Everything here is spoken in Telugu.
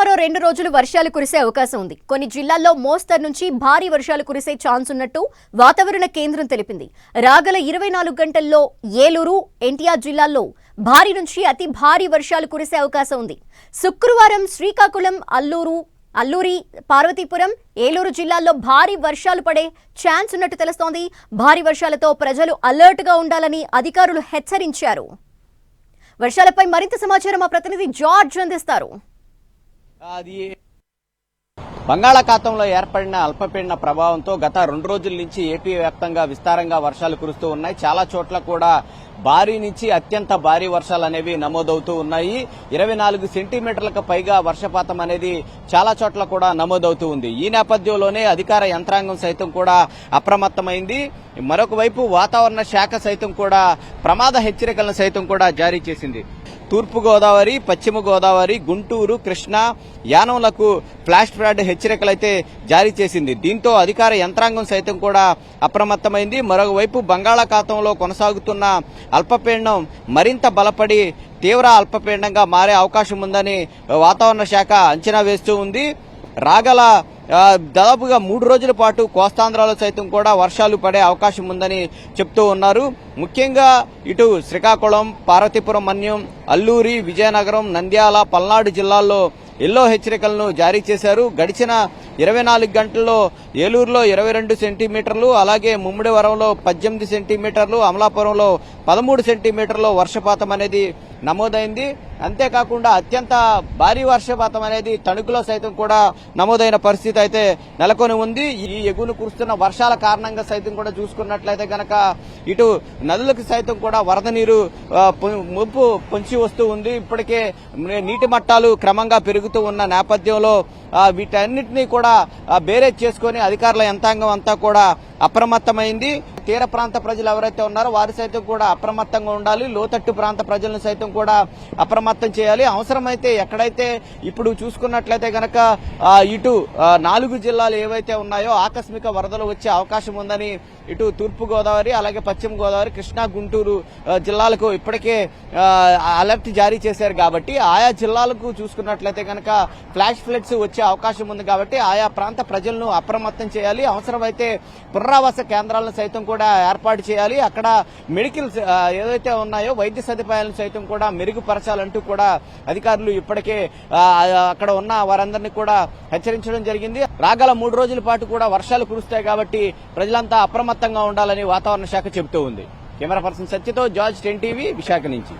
మరో రెండు రోజులు వర్షాలు కురిసే అవకాశం ఉంది. కొన్ని జిల్లాల్లో మోస్తరు నుంచి భారీ వర్షాలు కురిసే ఛాన్స్ ఉన్నట్టు వాతావరణ కేంద్రం తెలిపింది. రాగల ఇరవై నాలుగు గంటల్లో ఏలూరు ఎన్టీఆర్ జిల్లాల్లో భారీ నుంచి అతి భారీ వర్షాలు కురిసే అవకాశం ఉంది. శుక్రవారం శ్రీకాకుళం అల్లూరు అల్లూరి పార్వతీపురం ఏలూరు జిల్లాల్లో భారీ వర్షాలు పడే ఛాన్స్ ఉన్నట్టు తెలుస్తోంది. భారీ వర్షాలతో ప్రజలు అలర్ట్గా ఉండాలని అధికారులు హెచ్చరించారు. వర్షాలపై మరింత సమాచారం మా ప్రతినిధి జార్జ్ అందిస్తారు. అది బంగాళాఖాతంలో ఏర్పడిన అల్పపీడన ప్రభావంతో గత రెండు రోజుల నుంచి ఏపీ వ్యాప్తంగా విస్తారంగా వర్షాలు కురుస్తూ ఉన్నాయి. చాలా చోట్ల కూడా భారీ నుంచి అత్యంత భారీ వర్షాలు అనేవి నమోదవుతూ ఉన్నాయి. ఇరవై నాలుగు సెంటీమీటర్లకు పైగా వర్షపాతం అనేది చాలా చోట్ల కూడా నమోదవుతూ ఉంది. ఈ నేపథ్యంలోనే అధికార యంత్రాంగం సైతం కూడా అప్రమత్తమైంది. మరొక వైపు వాతావరణ శాఖ సైతం కూడా ప్రమాద హెచ్చరికలను సైతం కూడా జారీ చేసింది. తూర్పుగోదావరి పశ్చిమ గోదావరి గుంటూరు కృష్ణా యానంలకు ఫ్లాష్ ఫ్లడ్ హెచ్చరికలైతే జారీ చేసింది. దీంతో అధికార యంత్రాంగం సైతం కూడా అప్రమత్తమైంది. మరోవైపు బంగాళాఖాతంలో కొనసాగుతున్న అల్పపీడనం మరింత బలపడి తీవ్ర అల్పపీడనంగా మారే అవకాశం ఉందని వాతావరణ శాఖ అంచనా వేస్తూ ఉంది. రాగల దాదాపుగా మూడు రోజుల పాటు కోస్తాంధ్రలో సైతం కూడా వర్షాలు పడే అవకాశం ఉందని చెప్తూ ఉన్నారు. ముఖ్యంగా ఇటు శ్రీకాకుళం పార్వతీపురం మన్యం అల్లూరి విజయనగరం నంద్యాల పల్నాడు జిల్లాల్లో ఎల్లో హెచ్చరికలను జారీ చేశారు. గడిచిన ఇరవై నాలుగు గంటల్లో ఏలూరులో ఇరవై రెండు సెంటీమీటర్లు అలాగే ముమ్మిడివరంలో పద్దెనిమిది సెంటీమీటర్లు అమలాపురంలో పదమూడు సెంటీమీటర్లు వర్షపాతం అనేది నమోదైంది. అంతేకాకుండా అత్యంత భారీ వర్షపాతం అనేది తణుకులో సైతం కూడా నమోదైన పరిస్థితి అయితే నెలకొని ఉంది. ఈ ఎగును కురుస్తున్న వర్షాల కారణంగా సైతం కూడా చూసుకున్నట్లయితే గనక ఇటు నదులకు సైతం కూడా వరద నీరు ముంపు పొ- పొంచి వస్తూ ఉంది. ఇప్పటికే నీటి మట్టాలు క్రమంగా పెరుగుతూ ఉన్న నేపథ్యంలో వీటన్నిటినీ కూడా బేరేజ్ చేసుకుని అధికారుల యంత్రాంగం అంతా కూడా అప్రమత్తమైంది. తీర ప్రాంత ప్రజలు ఎవరైతే ఉన్నారో వారు సైతం కూడా అప్రమత్తంగా ఉండాలి. లోతట్టు ప్రాంత ప్రజలను సైతం కూడా అప్రమత్తం చేయాలి. అవసరమైతే ఎక్కడైతే ఇప్పుడు చూసుకున్నట్లయితే గనక ఇటు నాలుగు జిల్లాలు ఏవైతే ఉన్నాయో ఆకస్మిక వరదలు వచ్చే అవకాశం ఉందని ఇటు తూర్పు గోదావరి అలాగే పశ్చిమ గోదావరి కృష్ణా గుంటూరు జిల్లాలకు ఇప్పటికే అలర్ట్ జారీ చేశారు కాబట్టి ఆయా జిల్లాలకు చూసుకున్నట్లయితే గనక ఫ్లాష్ ఫ్లడ్స్ వచ్చే అవకాశం ఉంది కాబట్టి ఆయా ప్రాంత ప్రజలను అప్రమత్తం చేయాలి. అవసరమైతే పునరావాస కేంద్రాలను సైతం కూడా ఏర్పాటు చేయాలి. అక్కడ మెడికల్ ఏదైతే ఉన్నాయో వైద్య సదుపాయాలను సైతం కూడా మెరుగుపరచాలంటూ కూడా అధికారులు ఇప్పటికే అక్కడ ఉన్న వారందరినీ కూడా హెచ్చరించడం జరిగింది. రాగల మూడు రోజుల పాటు కూడా వర్షాలు కురుస్తాయి కాబట్టి ప్రజలంతా అప్రమత్తంగా ఉండాలని వాతావరణ శాఖ చెబుతూ ఉంది. కెమెరా పర్సన్ సత్యతో జార్జ్ టెన్ టీవీ విశాఖ నుంచి.